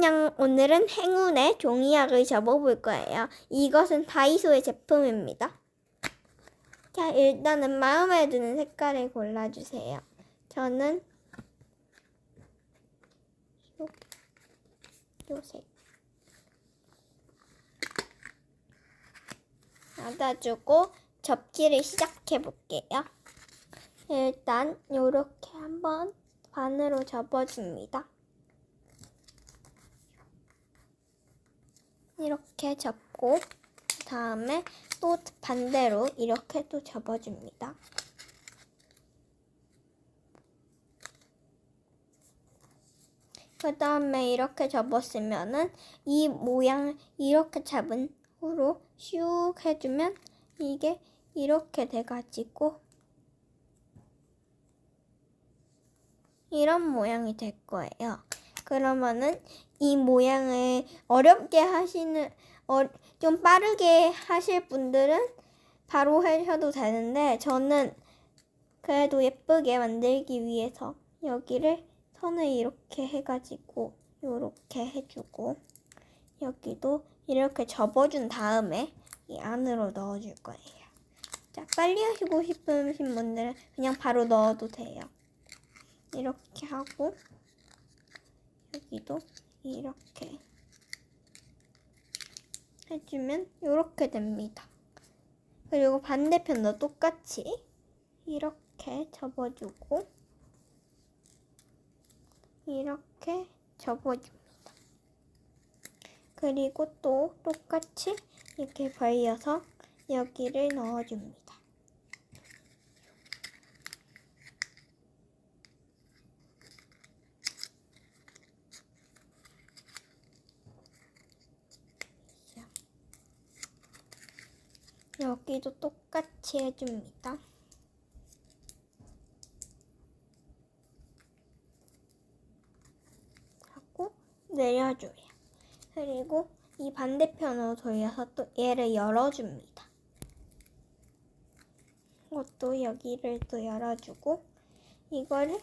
그냥 오늘은 행운의 종이약을 접어볼 거예요. 이것은 다이소의 제품입니다. 자, 일단은 마음에 드는 색깔을 골라주세요. 저는 요, 요 색. 닫아주고 접기를 시작해 볼게요. 일단 요렇게 한번 반으로 접어줍니다. 이렇게 접고 그 다음에 또 반대로 이렇게 또 접어줍니다. 그 다음에 이렇게 접었으면은 이 모양 이렇게 잡은 후로 슉 해주면 이게 이렇게 돼가지고 이런 모양이 될 거예요. 그러면은 이 모양을 어렵게 하시는 어, 좀 빠르게 하실 분들은 바로 하셔도 되는데 저는 그래도 예쁘게 만들기 위해서 여기를 선을 이렇게 해가지고 이렇게 해주고 여기도 이렇게 접어준 다음에 이 안으로 넣어줄 거예요. 자, 빨리 하시고 싶으신 분들은 그냥 바로 넣어도 돼요. 이렇게 하고 여기도 이렇게 해주면 이렇게 됩니다. 그리고 반대편도 똑같이 이렇게 접어주고 이렇게 접어줍니다. 그리고 또 똑같이 이렇게 벌려서 여기를 넣어줍니다. 여기도 똑같이 해줍니다. 하고 내려줘요. 그리고 이 반대편으로 돌려서 또 얘를 열어줍니다. 이것도 여기를 또 열어주고 이거를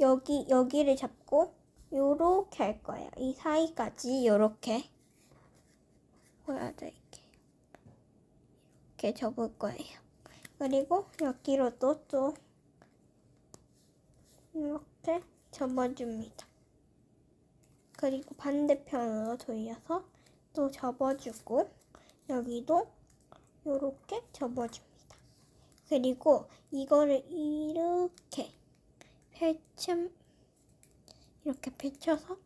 여기 여기를 잡고 요렇게 할 거예요. 이 사이까지 요렇게 보여드릴게요. 이렇게 접을 거예요. 그리고 여기로 또또 이렇게 접어줍니다. 그리고 반대편으로 돌려서 또 접어주고 여기도 이렇게 접어줍니다. 그리고 이거를 이렇게 펼쳐 이렇게 펼쳐서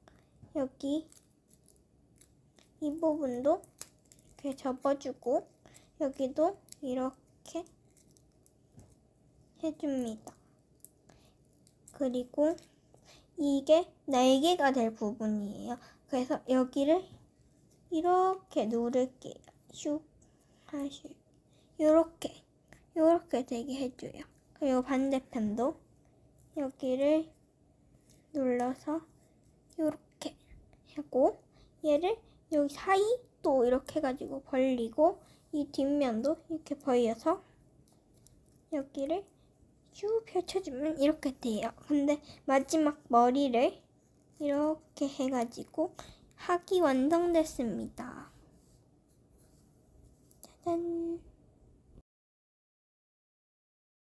여기 이 부분도 이렇게 접어주고 여기도 이렇게 해줍니다. 그리고 이게 날개가 될 부분이에요. 그래서 여기를 이렇게 누를게요. 슉 하시 요렇게 요렇게 되게 해줘요. 그리고 반대편도 여기를 눌러서 요렇게 하고 얘를 여기 사이 또 이렇게 해가지고 벌리고 이 뒷면도 이렇게 벌려서 여기를 쭉 펼쳐주면 이렇게 돼요. 근데 마지막 머리를 이렇게 해가지고 하기 완성됐습니다.